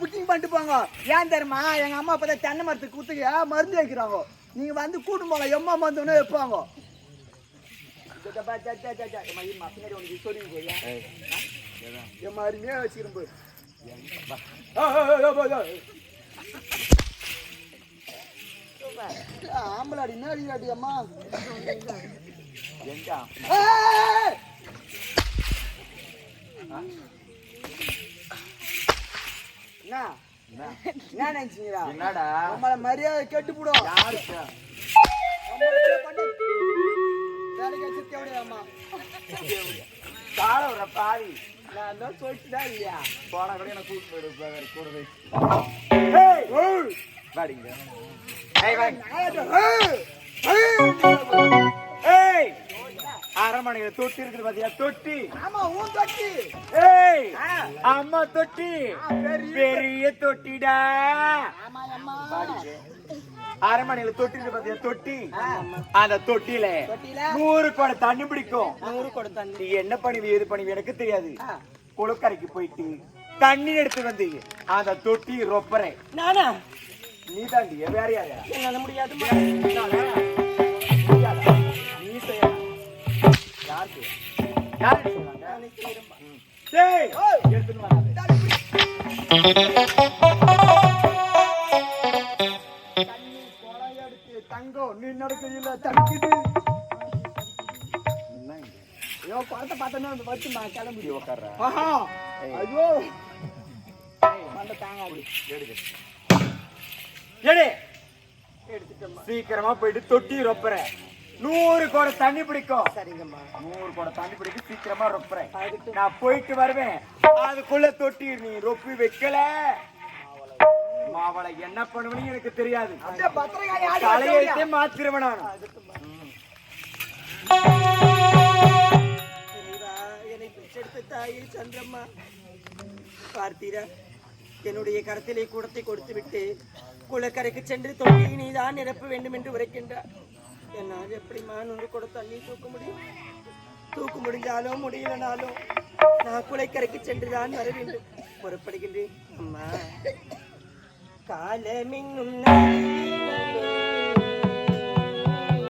Booking பண்ணிட்டு போங்க. ஏன் தெரியுமா? எங்க அம்மா இப்ப தென்னை மரத்துக்கு குத்துக்கு மருந்து வைக்கிறாங்க? நீங்க வந்து கூட்டு போங்க. எம்மா மருந்துன்னு வைப்பாங்க. வச்சுக்கிறேன் போய் ஆம்பளாடி என்ன அடிக்கிறாடி அம்மா! என்ன என்ன? நினைச்சீங்களா என்னடா நம்மள மரியாதை கெட்டு போடும் யாருக்கு வேலைக்கு வச்சு தேவையாம்மா கால வர பாவி நான் தான் சொல்லிட்டுதான் இல்லையா போன கூட எனக்கு கூட்டு போயிடு கூட வாடிங்க அரமனையில தொட்டி இருக்குது பாத்தியா? தொட்டி. ஆமா உன் தொட்டி. ஏய். அம்மா தொட்டி. பெரிய தொட்டிடா. ஆமா அம்மா. அரமனையில தொட்டி இருக்கு பாத்தியா? தொட்டி. அந்த தொட்டியில நூறு குடம் தண்ணி பிடிக்கும். நூறு கொடுத்தேன் நீ என்ன பண்ணுவி எது பண்ணுவி எனக்கு தெரியாது. குளக்கரைக்கு போயிட்டு தண்ணி எடுத்து வந்து அந்த தொட்டி ரொப்பரை நானா? நீ தாண்டி வேற யாரு? என்னால டேய் எடுத்துட்டு வராதே எடுத்து தங்கம் நீ நடக்குதுல தடுக்குது என்ன இது? ஐயோ குளத்தை பார்த்தோன்னா அந்த நான் கிளம்பி இப்படி உட்கார்றா ஆஹா ஏய். ஐயோ மண்டை தாங்காது எடுக்கு எடு எடுத்துட்டோம்மா சீக்கிரமா போயிட்டு தொட்டி ரொப்புற நூறு குடம் தண்ணி பிடிக்கும். சரிங்கம்மா. நூறு குடம் தண்ணி பிடிக்கும் சீக்கிரமா ரொப்புறேன். நான் போயிட்டு வருவேன். அதுக்குள்ள தொட்டி நீ ரொப்பி வைக்கல. மாவளை என்ன பண்ணுவனு எனக்கு தெரியாது. தலையெழுத்தே மாத்திருவேன் நான். சந்திரம்மா. பார்த்தீரா என்னுடைய கரத்திலே கூடத்தை கொடுத்து விட்டு குளக்கரைக்கு சென்று தொட்டியை நீதான் நிரப்ப வேண்டும் என்று உரைக்கின்றார். என்னால் எப்படிமா நூறு கூட தண்ணி தூக்க முடியும்? தூக்க முடிஞ்சாலும் முடியலனாலும் நான் குளக்கரைக்கு சென்றுதான் வர வேண்டும். புறப்படுகின்றேன் அம்மா காலமெங்கும் நான்